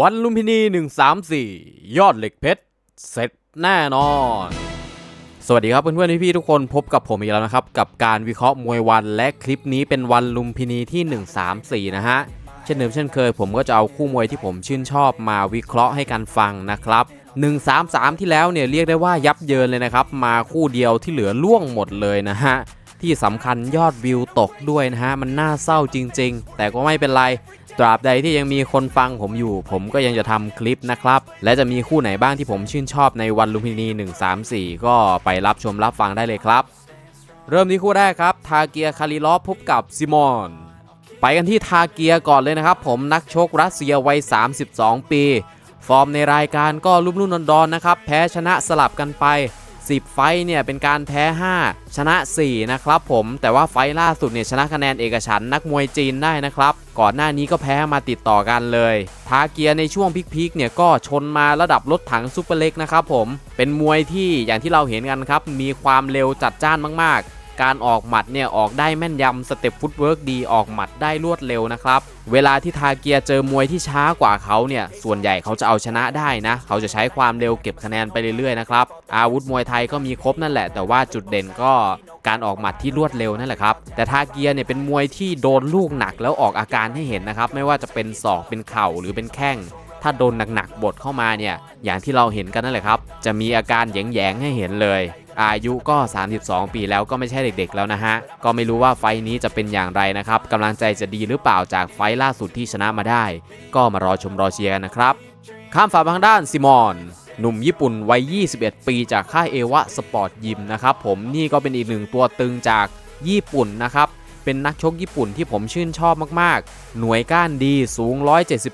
วันลุมพินี 134 ยอดเหล็กเพชร เสร็จแน่นอน สวัสดีครับเพื่อนๆพี่ๆทุกคนพบกับผมอีกแล้วนะครับ กับการวิเคราะห์มวยวันและคลิปนี้เป็นวันลุมพินีที่ 134 นะฮะ เช่นเดิมเช่นเคย ผมก็จะเอาคู่มวยที่ผมชื่นชอบมาวิเคราะห์ให้กันฟังนะครับ 133 ที่แล้วเนี่ยเรียกได้ว่ายับเยินเลยนะครับ มาคู่เดียวที่เหลือล่วงหมดเลยนะฮะที่สำคัญยอดวิวตกด้วยนะฮะมันน่าเศร้าจริง ๆ แต่ก็ไม่เป็นไร ตราบใดที่ยังมีคนฟังผมอยู่ ผมก็ยังจะทำคลิปนะครับ และจะมีคู่ไหนบ้างที่ผมชื่นชอบในวันลุมพินี 134 ก็ไปรับชมรับฟังได้เลยครับ เริ่มที่คู่แรกครับ ทาเกียคาริลอฟพบกับซิมอนไปกันที่ทาเกียก่อนเลยนะครับ ผมนักชกรัสเซียวัย 32 ปี ฟอร์มในรายการก็รุ่มรุ่นดอนๆนะครับ แพ้ชนะสลับกันไป 10 ไฟเนี่ยเป็นการแพ้ 5 ชนะ 4 นะครับผมแต่ว่าไฟล่าสุดเนี่ยชนะคะแนนเอกฉันนักมวยจีนได้นะครับก่อนหน้านี้ก็แพ้มาติดต่อกันเลย ทาเกียในช่วงพีคๆเนี่ยก็ชนมาระดับรถถังซูเปอร์เล็กนะครับผมเป็นมวยที่อย่างที่เราเห็นกันครับมีความเร็วจัดจ้านมากๆ การออกหมัดเนี่ยออกได้แม่นยำสเต็ปฟุตเวิร์กดีออกหมัดได้รวดเร็วนะครับ เวลาที่ทาเกียเจอมวยที่ช้ากว่าเขาเนี่ยส่วนใหญ่เขาจะเอาชนะได้นะ เขาจะใช้ความเร็วเก็บคะแนนไปเรื่อยๆนะครับอาวุธมวยไทยก็มีครบนั่นแหละ แต่ว่าจุดเด่นก็การออกหมัดที่รวดเร็วนั่นแหละครับแต่ทาเกียเนี่ยเป็นมวยที่โดนลูกหนักแล้วออกอาการให้เห็นนะครับไม่ว่าจะเป็นศอกเป็นเข่าหรือเป็นแข้งถ้าโดนหนักๆบดเข้ามาเนี่ยอย่างที่เราเห็นกันนั่นแหละครับ จะมีอาการแยงๆให้เห็นเลย อายุก็ 32 ปีแล้วก็ไม่ใช่เด็กๆแล้วนะฮะ ก็ไม่รู้ว่าไฟนี้จะเป็นอย่างไรนะครับกำลังใจจะดีหรือเปล่าจากไฟล่าสุดที่ชนะมาได้ ก็มารอชมรอเชียร์กันนะครับ ข้ามฝั่งทางด้านซิมอนหนุ่มญี่ปุ่นวัย 21 ปีจากค่ายเอวะสปอร์ตยิมนะครับผมนี่ก็เป็นอีกหนึ่งตัวตึงจากญี่ปุ่นนะครับ เป็นนักชกญี่ปุ่นที่ผมชื่นชอบมากๆ หน่วยก้านดีสูง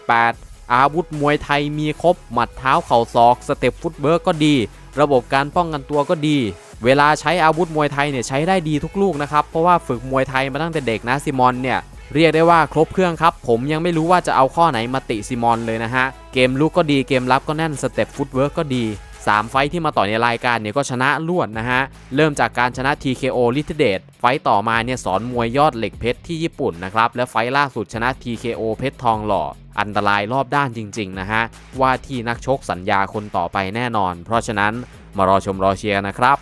178 อาวุธมวยไทยมีครบ หมัดเท้าเข่าศอก สเต็ปฟุตเบิร์กก็ดี ระบบการป้องกันตัวก็ดี เวลาใช้อาวุธมวยไทยเนี่ยใช้ได้ดีทุกลูกนะครับ เพราะว่าฝึกมวยไทยมาตั้งแต่เด็กนะซิมอนเนี่ยเรียกได้ว่าครบเครื่องครับ ผมยังไม่รู้ว่าจะเอาข้อไหนมาติซิมอนเลยนะฮะ เกมลุกก็ดีเกมรับก็แน่นสเต็ปฟุตเวิร์กก็ดี 3 ไฟที่มาต่อในรายการเนี่ยก็ชนะรวดนะฮะ เริ่มจากการชนะ TKO ลิทเดตไฟต่อมาเนี่ยสอนมวยยอดเหล็กเพชรที่ญี่ปุ่นนะครับ และไฟล่าสุดชนะ TKO เพชรทองหล่อ อันตรายรอบด้านจริง ๆ นะฮะ ว่าที่นักชกสัญญาคนต่อไปแน่นอน เพราะฉะนั้นมารอชมรอเชียร์นะครับ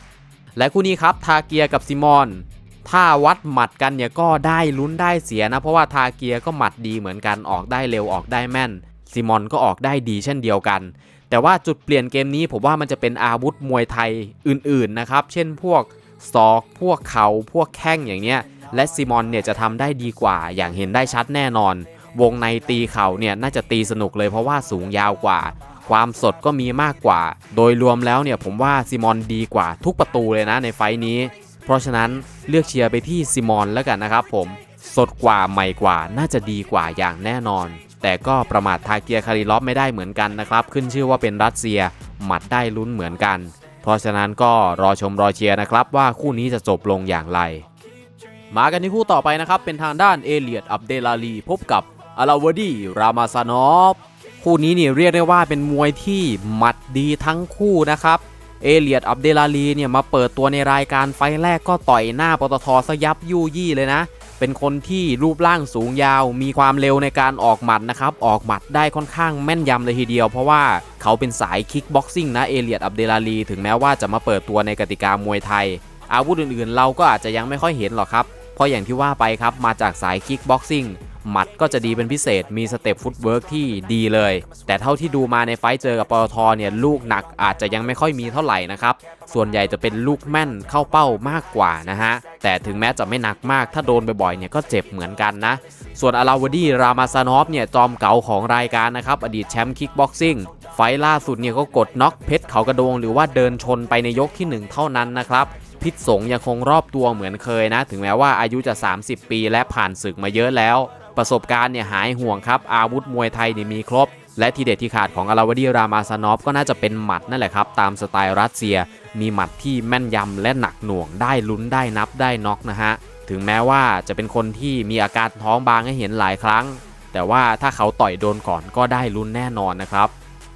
และคู่นี้ครับทาเกียกับซิมอนถ้าวัดหมัดกันเนี่ยก็ได้ลุ้นได้เสียนะ เพราะว่าทาเกียก็หมัดดีเหมือนกันออกได้เร็วออกได้แม่นซิมอนก็ออกได้ดีเช่นเดียวกัน แต่ว่าจุดเปลี่ยนเกมนี้ผมว่ามันจะเป็นอาวุธมวยไทยอื่นๆนะครับ เช่นพวกศอก พวกเขา่าพวกแข้งอย่างเนี้ย และซิมอนเนี่ยจะทำได้ดีกว่า อย่างเห็นได้ชัดแน่นอน วงในตีเข่าเนี่ยน่าจะตีสนุกเลยเพราะว่าสูงยาวกว่า ความสดก็มีมากกว่า โดยรวมแล้วเนี่ยผมว่าซิมอนดีกว่าทุกประตูเลยนะในไฟท์นี้ เพราะฉะนั้นเลือกเชียร์ไปที่ซิมอนแล้วกันนะครับผม สดกว่าใหม่กว่าน่าจะดีกว่าอย่างแน่นอน แต่ก็ประมาททาเกียคาริลอฟไม่ได้เหมือนกันนะครับ ขึ้นชื่อว่าเป็นรัสเซีย หมัดได้ลุ้นเหมือนกัน เพราะฉะนั้นก็รอชมรอเชียร์นะครับว่าคู่นี้จะจบลงอย่างไร มากันที่คู่ต่อไปนะครับ เป็นทางด้านเอเลียดอับเดลาลีพบกับอลาวดีรามาซานอฟคู่นี้เนี่ยเรียกได้ว่าเป็นมวยที่หมัดดีทั้งคู่นะครับเอเลียดอับเดลาลีเนี่ยมาเปิดตัวในรายการไฟแรกก็ต่อยหน้าปตทสยับยู่ยี่เลยนะ เป็นคนที่รูปร่างสูงยาว มีความเร็วในการออกหมัดนะครับ ออกหมัดได้ค่อนข้างแม่นยำเลยทีเดียว เพราะว่าเขาเป็นสายคิกบ็อกซิ่งนะเอเลียดอับเดลาลี ถึงแม้ว่าจะมาเปิดตัวในกติกามวยไทย อาวุธอื่นๆ เราก็อาจจะยังไม่ค่อยเห็นหรอกครับ เพราะอย่างที่ว่าไปครับมาจากสายคิกบ็อกซิ่ง หมัดก็จะดีเป็นพิเศษมีสเต็ปฟุตเวิร์กที่ดีเลย แต่เท่าที่ดูมาในไฟเจอกับปตทเนี่ยลูกหนักอาจจะยังไม่ค่อยมีเท่าไหร่นะครับ ส่วนใหญ่จะเป็นลูกแม่นเข้าเป้ามากกว่านะฮะ แต่ถึงแม้จะไม่หนักมากถ้าโดนบ่อยๆเนี่ยก็เจ็บเหมือนกันนะ ส่วนอลาวดีรามาซานอฟเนี่ยจอมเก่าของรายการนะครับอดีตแชมป์คิกบ็อกซิ่งไฟล่าสุดเนี่ยก็กดน็อกเพชรเขากระโดงหรือว่าเดินชนไปในยกทีหนึ่1 เท่านั้นนะครับพิษสงยังคงรอบตัวเหมือนเคยนะ ถึงแม้ว่าอายุจะ 30 ปีและผ่านศึกมาเยอะแล้ว ประสบการณ์เนี่ยหายห่วงครับ อาวุธมวยไทยเนี่ยมีครบ และทีเด็ดที่ขาดของอลาวดีรามาซานอฟก็น่าจะเป็นหมัดนั่นแหละครับ ตามสไตล์รัสเซีย มีหมัดที่แม่นยำและหนักหน่วงได้ลุ้นได้นับได้น็อกนะฮะถึงแม้ว่าจะเป็นคนที่มีอาการท้องบางให้เห็นหลายครั้ง แต่ว่าถ้าเขาต่อยโดนก่อนก็ได้ลุ้นแน่นอนนะครับ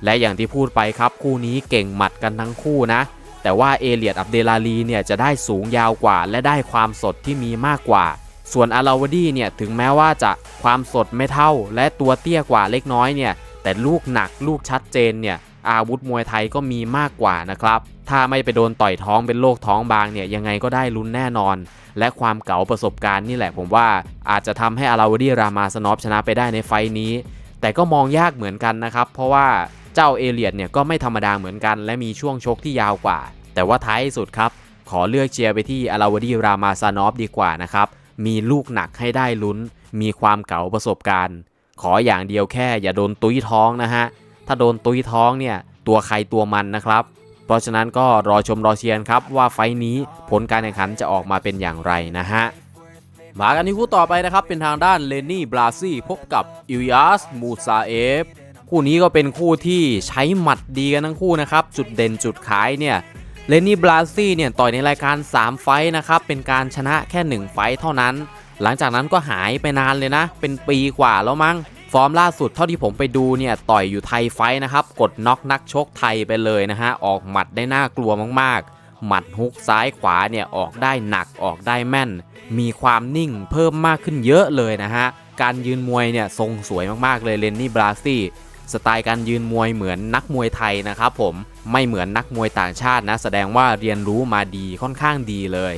และอย่างที่พูดไปครับคู่นี้เก่งหมัดกันทั้งคู่นะ แต่ว่าเอเลียดอับเดลาลีเนี่ยจะได้สูงยาวกว่า และได้ความสดที่มีมากกว่า ส่วนอาราวดีเนี่ยถึงแม้ว่าจะความสดไม่เท่า และตัวเตี้ยกว่าเล็กน้อยเนี่ยแต่ลูกหนักลูกชัดเจนเนี่ยอาวุธมวยไทยก็มีมากกว่านะครับ ถ้าไม่ไปโดนต่อยท้องเป็นโรคท้องบางเนี่ยยังไงก็ได้ลุ้นแน่นอน และความเก๋าประสบการณ์นี่แหละผมว่าอาจจะทำให้อาราวดีรามาสนอฟชนะไปได้ในไฟต์นี้ แต่ก็มองยากเหมือนกันนะครับ เพราะว่าเจ้าเอเลียดเนี่ยก็ไม่ธรรมดาเหมือนกัน และมีช่วงชกที่ยาวกว่า แต่ว่าท้ายสุดครับ ขอเลือกเชียร์ไปที่อาราวดีรามาซานอฟดีกว่านะครับ มีลูกหนักให้ได้ลุ้น มีความเก๋าประสบการณ์ ขออย่างเดียวแค่อย่าโดนตุ้ยท้องนะฮะ ถ้าโดนตุ้ยท้องเนี่ย ตัวใครตัวมันนะครับ เพราะฉะนั้นก็รอชมรอเชียร์ครับว่าไฟท์นี้ผลการแข่งขันจะออกมาเป็นอย่างไรนะฮะมากันที่คู่ต่อไปนะครับ เป็นทางด้านเลนนี่บราซี่พบกับอิลยาสมูซาเอฟคู่นี้ก็เป็นคู่ที่ใช้หมัดดีกันทั้งคู่นะครับ จุดเด่นจุดขายเนี่ย เลนนี่บราซี่เนี่ยต่อยในรายการ 3 ไฟท์นะครับ เป็นการชนะแค่ 1 ไฟท์เท่านั้น หลังจากนั้นก็หายไปนานเลยนะ เป็นปีกว่าแล้วมั้ง ฟอร์มล่าสุดเท่าที่ผมไปดูเนี่ยต่อยอยู่ไทยไฟท์นะครับ กดน็อกนักชกไทยไปเลยนะฮะ ออกหมัดได้น่ากลัวมากๆ หมัดฮุกซ้ายขวาเนี่ยออกได้หนักออกได้แม่น มีความนิ่งเพิ่มมากขึ้นเยอะเลยนะฮะ การยืนมวยเนี่ยทรงสวยมากๆเลยเลนนี่บราซี่ สไตล์การยืนมวยเหมือนนักมวยไทยนะครับผมไม่เหมือนนักมวยต่างชาตินะ แสดงว่าเรียนรู้มาดีค่อนข้างดีเลย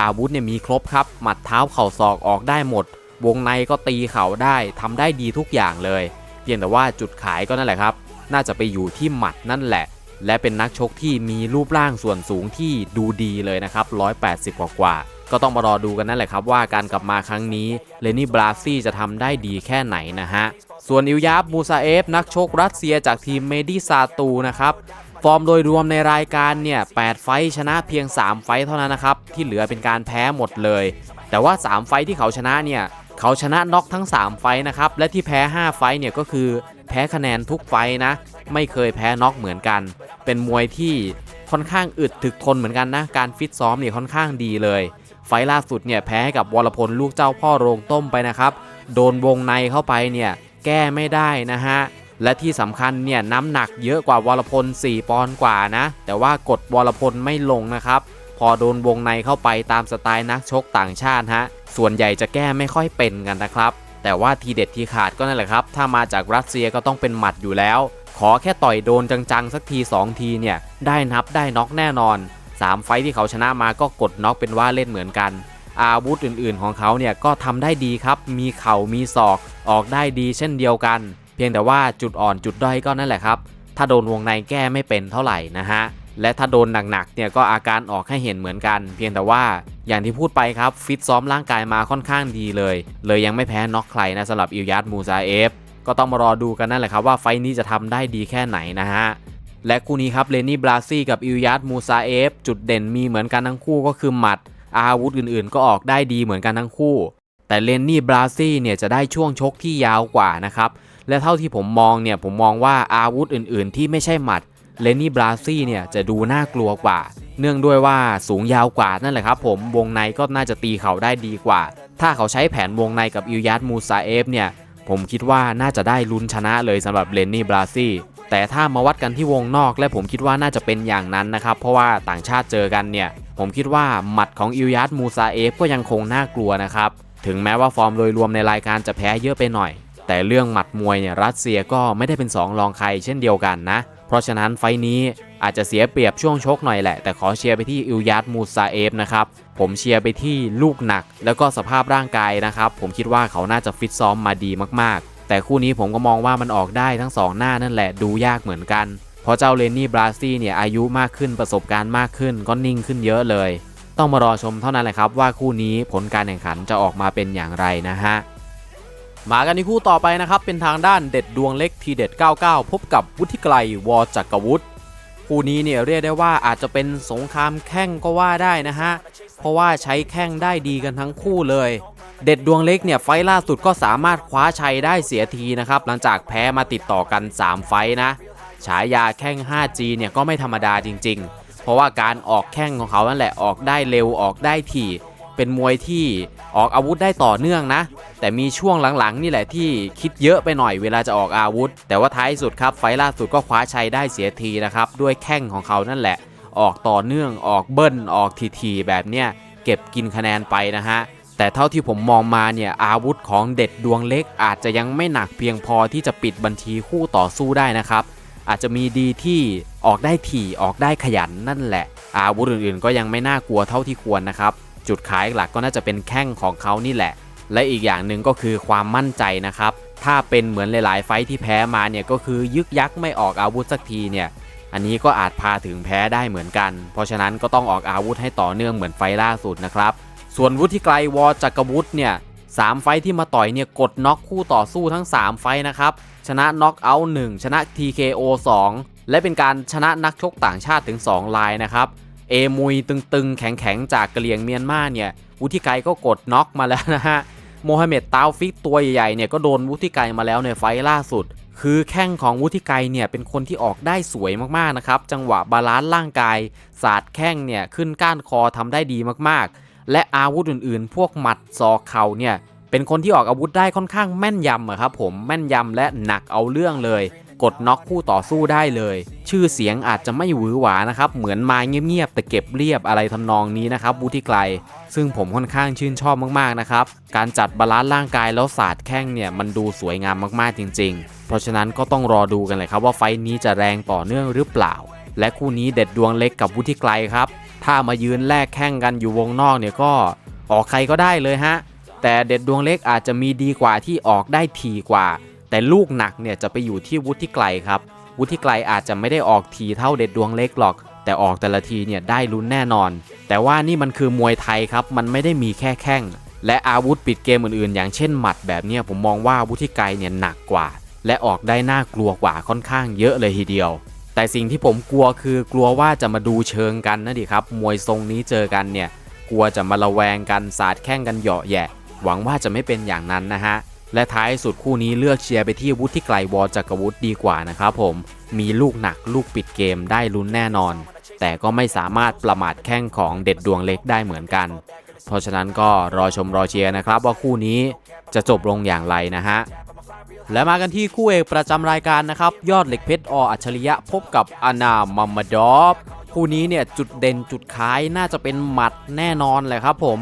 อาวุธเนี่ยมีครบครับ หมัดเท้าเข่าศอกออกได้หมด วงในก็ตีเข่าได้ทำได้ดีทุกอย่างเลย เพียงแต่ว่าจุดขายก็นั่นแหละครับ น่าจะไปอยู่ที่หมัดนั่นแหละ และเป็นนักชกที่มีรูปร่างส่วนสูงที่ดูดีเลยนะครับ180กว่ากว่า ก็ต้องมารอดูกันนั่นแหละครับว่าการกลับมาครั้งนี้เลนี่บราซี่จะทำได้ดีแค่ไหนนะฮะ ส่วนอิลยาบมูซาเอฟ นักชกรัสเซียจากทีมเมดิซาตูนะครับฟอร์มโดยรวมในรายการเนี่ย 8 ไฟชนะเพียง 3 ไฟเท่านั้นนะครับ ที่เหลือเป็นการแพ้หมดเลย แต่ว่า 3 ไฟที่เขาชนะเนี่ย เขาชนะน็อกทั้ง 3 ไฟนะครับ และที่แพ้ 5 ไฟเนี่ยก็คือแพ้คะแนนทุกไฟนะ ไม่เคยแพ้น็อกเหมือนกัน เป็นมวยที่ค่อนข้างอึดถึกทนเหมือนกันนะ การฟิตซ้อมเนี่ยค่อนข้างดีเลย ฟล่าสุดเนี่ยแพ้ให้กับวรพลลูกเจ้าพ่อโรงต้มไปนะครับ โดนวงในเข้าไปเนี่ยแก้ไม่ได้นะฮะ และที่สำคัญเนี่ยน้ำหนักเยอะกว่าวรพล 4 ปอนด์กว่านะ แต่ว่ากดวรพลไม่ลงนะครับ พอโดนวงในเข้าไปตามสไตล์นักชกต่างชาติฮะ ส่วนใหญ่จะแก้ไม่ค่อยเป็นกันนะครับ แต่ว่าทีเด็ดทีขาดก็นั่นแหละครับ ถ้ามาจากรัสเซียก็ต้องเป็นหมัดอยู่แล้ว ขอแค่ต่อยโดนจังๆสักที 2 ทีเนี่ยได้นับได้น็อกแน่นอน 3 ไฟที่เขาชนะมาก็กดน็อกเป็นว่าเล่นเหมือนกัน อาวุธอื่นๆของเขาเนี่ยก็ทำได้ดีครับ มีเข่ามีศอกออกได้ดีเช่นเดียวกัน เพียงแต่ว่าจุดอ่อนจุดด้อยก็นั่นแหละครับ ถ้าโดนวงในแก้ไม่เป็นเท่าไหร่นะฮะและถ้าโดนหนักๆเนี่ยก็อาการออกให้เห็นเหมือนกัน เพียงแต่ว่าอย่างที่พูดไปครับฟิตซ้อมร่างกายมาค่อนข้างดีเลย เลยยังไม่แพ้น็อกใครนะสำหรับอิลยัดมูซาเอฟก็ต้องมารอดูกันนั่นแหละครับว่าไฟนี้จะทำได้ดีแค่ไหนนะฮะ และคู่นี้ครับเลนี่บราซี่กับอิลยัดมูซาเอฟจุดเด่นมีเหมือนกันทั้งคู่ก็คือหมัด อาวุธอื่นๆ ก็ออกได้ดีเหมือนกันทั้งคู่ แต่เลนนี่บราซี่เนี่ยจะได้ช่วงชกที่ยาวกว่านะครับและเท่าที่ผมมองเนี่ยผมมองว่าอาวุธอื่นๆ ที่ไม่ใช่หมัดเลนนี่บราซี่เนี่ยจะดูน่ากลัวกว่า เนื่องด้วยว่าสูงยาวกว่านั่นแหละครับผมวงในก็น่าจะตีเขาได้ดีกว่า ถ้าเขาใช้แผนวงในกับอิลยัดมูซาเอฟเนี่ยผมคิดว่าน่าจะได้ลุ้นชนะเลยสำหรับเลนนี่บราซี่ แต่ถ้ามาวัดกันที่วงนอกและผมคิดว่าน่าจะเป็นอย่างนั้นนะครับ เพราะว่าต่างชาติเจอกันเนี่ย ผมคิดว่าหมัดของอิลยัดมูซาเอฟก็ยังคงน่ากลัวนะครับ ถึงแม้ว่าฟอร์มโดยรวมในรายการจะแพ้เยอะไปหน่อย แต่เรื่องหมัดมวยเนี่ยรัสเซียก็ไม่ได้เป็น2รองใครเช่นเดียวกันนะ เพราะฉะนั้นไฟนี้อาจจะเสียเปรียบช่วงชกหน่อยแหละ แต่ขอเชียร์ไปที่อิลยัดมูซาเอฟนะครับผมเชียร์ไปที่ลูกหนัก แล้วก็สภาพร่างกายนะครับผมคิดว่าเขาน่าจะฟิตซ้อมมาดีมากๆ แต่คู่นี้ผมก็มองว่ามันออกได้ทั้งสองหน้านั่นแหละดูยากเหมือนกันเพราะเจ้าเลนนี่บราซี่เนี่ยอายุมากขึ้นประสบการณ์มากขึ้นก็นิ่งขึ้นเยอะเลย ต้องมารอชมเท่านั้นแหละครับว่าคู่นี้ผลการแข่งขันจะออกมาเป็นอย่างไรนะฮะมากันที่คู่ต่อไปนะครับ เป็นทางด้านเด็ดดวงเล็กทีเด็ด 99 พบกับวุฒิไกลวอจักรวุฒิคู่นี้เนี่ยเรียกได้ว่าอาจจะเป็นสงครามแข้งก็ว่าได้นะฮะเพราะว่าใช้แข้งได้ดีกันทั้งคู่เลย เด็ดดวงเล็กเนี่ยไฟล่าสุดก็สามารถคว้าชัยได้เสียทีนะครับ หลังจากแพ้มาติดต่อกัน 3 ไฟนะ ฉายาแข้ง 5G เนี่ยก็ไม่ธรรมดาจริง ๆ เพราะว่าการออกแข้งของเขานั่นแหละออกได้เร็วออกได้ถี่ เป็นมวยที่ออกอาวุธได้ต่อเนื่องนะ แต่มีช่วงหลังๆ นี่แหละที่คิดเยอะไปหน่อยเวลาจะออกอาวุธ แต่ว่าท้ายสุดครับไฟล์ล่าสุดก็คว้าชัยได้เสียทีนะครับด้วยแข้งของเขานั่นแหละ ออกต่อเนื่องออกเบิ้ลออกทีๆแบบเนี้ยเก็บกินคะแนนไปนะฮะ แต่เท่าที่ผมมองมาเนี่ยอาวุธของเด็ดดวงเล็กอาจจะยังไม่หนักเพียงพอที่จะปิดบัญชีคู่ต่อสู้ได้นะครับ อาจจะมีดีที่ออกได้ถี่ออกได้ขยันนั่นแหละ อาวุธอื่นๆ ก็ยังไม่น่ากลัวเท่าที่ควรนะครับ จุดขายหลักก็น่าจะเป็นแข้งของเขานี่แหละ และอีกอย่างหนึ่งก็คือความมั่นใจนะครับ ถ้าเป็นเหมือนหลายๆ ไฟที่แพ้มาเนี่ยก็คือยึกยักไม่ออกอาวุธสักทีเนี่ยอันนี้ก็อาจพาถึงแพ้ได้เหมือนกัน เพราะฉะนั้นก็ต้องออกอาวุธให้ต่อเนื่องเหมือนไฟล่าสุดนะครับ ส่วนวุฒิไกลวอจักรวุฒิเนี่ยสามไฟที่มาต่อยเนี่ยกดน็อกคู่ต่อสู้ทั้ง 3 ไฟนะครับ ชนะน็อกเอาท์1ชนะ TKO 2 และเป็นการชนะนักชกต่างชาติถึง 2 ลายนะครับ เอมุยตึงๆ แข็งๆ จากกะเหรี่ยงเมียนมาเนี่ยวุฒิไกรก็กดน็อกมาแล้วนะฮะโมฮัมเหม็ดตาวฟิกตัวใหญ่ๆเนี่ยก็โดนวุฒิไกรมาแล้วในไฟล่าสุด คือแข้งของวุฒิไกรเนี่ยเป็นคนที่ออกได้สวยมากๆนะครับจังหวะบาลานซ์ร่างกายศาสตร์แข้งเนี่ยขึ้นก้านคอทำได้ดีมากๆ และอาวุธอื่นๆ พวกหมัดศอกเข่าเนี่ยเป็นคนที่ออกอาวุธได้ค่อนข้างแม่นยำครับผมแม่นยำและหนักเอาเรื่องเลย กดน็อกคู่ต่อสู้ได้เลย ชื่อเสียงอาจจะไม่หวือหวานะครับ เหมือนมาเงียบๆแต่เก็บเรียบอะไรทำนองนี้นะครับวุฒิไกรซึ่งผมค่อนข้างชื่นชอบมากๆนะครับ การจัดบาลานซ์ร่างกายแล้วศาสตร์แข้งเนี่ยมันดูสวยงามมากๆจริง ๆ เพราะฉะนั้นก็ต้องรอดูกันเลยครับว่าไฟนี้จะแรงต่อเนื่องหรือเปล่า และคู่นี้เด็ดดวงเล็กกับวุฒิไกรครับ ถ้ามายืนแลกแข้งกันอยู่วงนอกเนี่ยก็ออกใครก็ได้เลยฮะ แต่เด็ดดวงเล็กอาจจะมีดีกว่าที่ออกได้ทีกว่า แต่ลูกหนักเนี่ยจะไปอยู่ที่วุฒิไกลครับ วุฒิไกลอาจจะไม่ได้ออกทีเท่าเด็ดดวงเล็กหรอก แต่ออกแต่ละทีเนี่ยได้ลุ้นแน่นอน แต่ว่านี่มันคือมวยไทยครับ มันไม่ได้มีแค่แข้ง และอาวุธปิดเกมอื่นๆ อย่างเช่นหมัดแบบเนี้ยผมมองว่าวุฒิไกรเนี่ยหนักกว่า และออกได้น่ากลัวกว่าค่อนข้างเยอะเลยทีเดียว แต่สิ่งที่ผมกลัวคือกลัวว่าจะมาดูเชิงกันนะดิครับ มวยทรงนี้เจอกันเนี่ย กลัวจะมาระแวงกันสาดแข้งกันเหยาะแยะ หวังว่าจะไม่เป็นอย่างนั้นนะฮะ และท้ายสุดคู่นี้เลือกเชียร์ไปที่วุฒิไกลวอจักรวุฒิดีกว่านะครับผม มีลูกหนักลูกปิดเกมได้ลุ้นแน่นอน แต่ก็ไม่สามารถประมาทแข้งของเด็ดดวงเล็กได้เหมือนกัน เพราะฉะนั้นก็รอชมรอเชียร์นะครับว่าคู่นี้จะจบลงอย่างไรนะฮะ และมากันที่คู่เอกประจำรายการนะครับ ยอดเหล็กเพชรออัจฉริยะพบกับอานามัมมาดอฟคู่นี้เนี่ยจุดเด่นจุดขายน่าจะเป็นหมัดแน่นอนเลยครับผม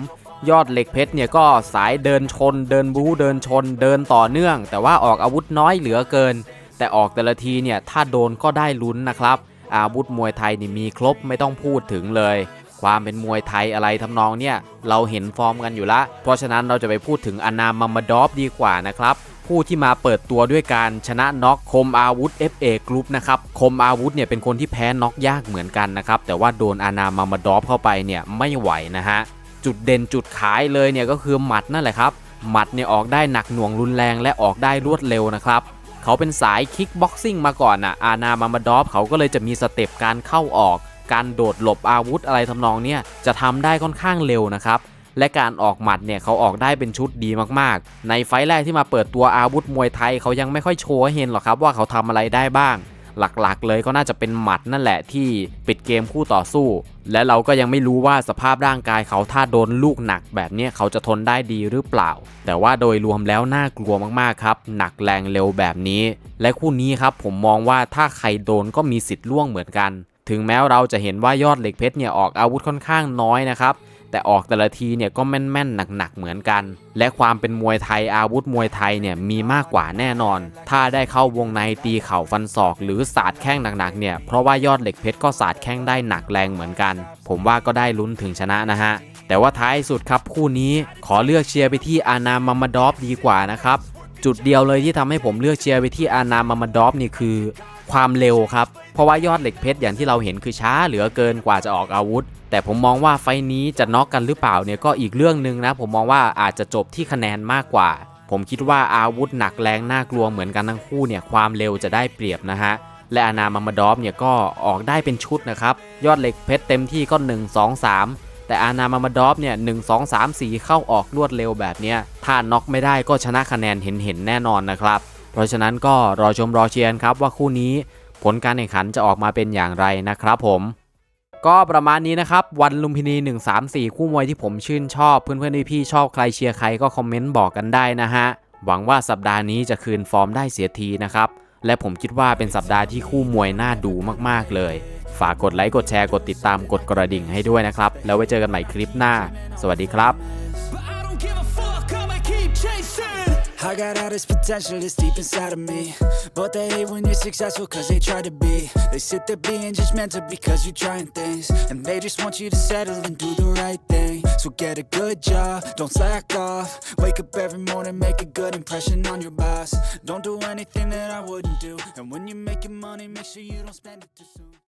ยอดเหล็กเพชรเนี่ยก็สายเดินชน เดินบู๊เดินชน เดินต่อเนื่อง แต่ว่าออกอาวุธน้อยเหลือเกิน แต่ออกแต่ละทีเนี่ยถ้าโดนก็ได้ลุ้นนะครับ อาวุธมวยไทยนี่มีครบไม่ต้องพูดถึงเลย ความเป็นมวยไทยอะไรทำนองเนี่ยเราเห็นฟอร์มกันอยู่ละ เพราะฉะนั้นเราจะไปพูดถึงอนามัมมาดอฟดีกว่านะครับ ผู้ที่มาเปิดตัวด้วยการชนะน็อกคมอาวุธ FA Group นะครับคมอาวุธเนี่ยเป็นคนที่แพ้น็อกยากเหมือนกันนะครับแต่ว่าโดนอานามามาดอฟเข้าไปเนี่ยไม่ไหวนะฮะจุดเด่นจุดขายเลยเนี่ยก็คือหมัดนั่นแหละครับหมัดเนี่ยออกได้หนักหน่วงรุนแรงและออกได้รวดเร็วนะครับเขาเป็นสายคิกบ็อกซิ่งมาก่อนอะอานามามาดอฟเขาก็เลยจะมีสเต็ปการเข้าออก การโดดหลบอาวุธอะไรทำนองเนี่ยจะทำได้ค่อนข้างเร็วนะครับ และการออกหมัดเนี่ยเขาออกได้เป็นชุดดีมากๆ ในไฟแรกที่มาเปิดตัวอาวุธมวยไทยเขายังไม่ค่อยโชว์ให้เห็นหรอกครับว่าเขาทำอะไรได้บ้าง หลักๆ เลยก็น่าจะเป็นหมัดนั่นแหละที่ปิดเกมคู่ต่อสู้ และเราก็ยังไม่รู้ว่าสภาพร่างกายเขาถ้าโดนลูกหนักแบบนี้เขาจะทนได้ดีหรือเปล่า แต่ว่าโดยรวมแล้วน่ากลัวมากๆครับ หนักแรงเร็วแบบนี้ และคู่นี้ครับผมมองว่าถ้าใครโดนก็มีสิทธิ์ล่วงเหมือนกัน ถึงแม้เราจะเห็นว่ายอดเหล็กเพชรเนี่ยออกอาวุธค่อนข้างน้อยนะครับ แต่ออกแต่ละทีเนี่ยก็แม่นๆหนักๆเหมือนกัน และความเป็นมวยไทยอาวุธมวยไทยเนี่ยมีมากกว่าแน่นอน ถ้าได้เข้าวงในตีเข่าฟันศอก หรือสาดแข้งหนักๆเนี่ยเพราะว่ายอดเหล็กเพชรก็สาดแข้งได้หนักแรงเหมือนกัน ผมว่าก็ได้ลุ้นถึงชนะนะฮะแต่ว่าท้ายสุดครับคู่นี้ขอเลือกเชียร์ไปที่อานามามาดอฟดีกว่านะครับจุดเดียวเลยที่ทำให้ผมเลือกเชียร์ไปที่อานามามาดอฟนี่คือความเร็วครับ เพราะว่ายอดเหล็กเพชรอย่างที่เราเห็นคือช้าเหลือเกินกว่าจะออกอาวุธ แต่ผมมองว่าไฟนี้จะน็อกกันหรือเปล่าเนี่ยก็อีกเรื่องหนึ่งนะผมมองว่าอาจจะจบที่คะแนนมากกว่า ผมคิดว่าอาวุธหนักแรงน่ากลัวเหมือนกันทั้งคู่เนี่ยความเร็วจะได้เปรียบนะฮะและอานามามาดอฟเนี่ยก็ออกได้เป็นชุดนะครับยอดเหล็กเพชรเต็มที่ก็ 1 2 3 แต่อานามามาดอฟเนี่ยหนึ่งสองสามสี่เข้าออกรวดเร็วแบบเนี้ยถ้าน็อกไม่ได้ก็ชนะคะแนนเห็นเห็นแน่นอนนะครับเพราะฉะนั้นก็รอชมรอเชียร์ครับว่าคู่นี้ผลการแข่งขันจะออกมาเป็นอย่างไรนะครับผม ก็ประมาณนี้นะครับ วันลุมพินี 134 คู่มวยที่ผมชื่นชอบ เพื่อนๆพี่ๆชอบใครเชียร์ใครก็คอมเมนต์บอกกันได้นะฮะ หวังว่าสัปดาห์นี้จะคืนฟอร์มได้เสียทีนะครับ และผมคิดว่าเป็นสัปดาห์ที่คู่มวยน่าดูมากๆเลย ฝากกดไลค์กดแชร์กดติดตามกดกระดิ่งให้ด้วยนะครับ แล้วไว้เจอกันใหม่คลิปหน้า สวัสดีครับ I got all this potential that's deep inside of me. But they hate when you're successful cause they try to be. They sit there being judgmental because you're trying things. And they just want you to settle and do the right thing. So get a good job, don't slack off. Wake up every morning, make a good impression on your boss. Don't do anything that I wouldn't do. And when you're making money, make sure you don't spend it too soon.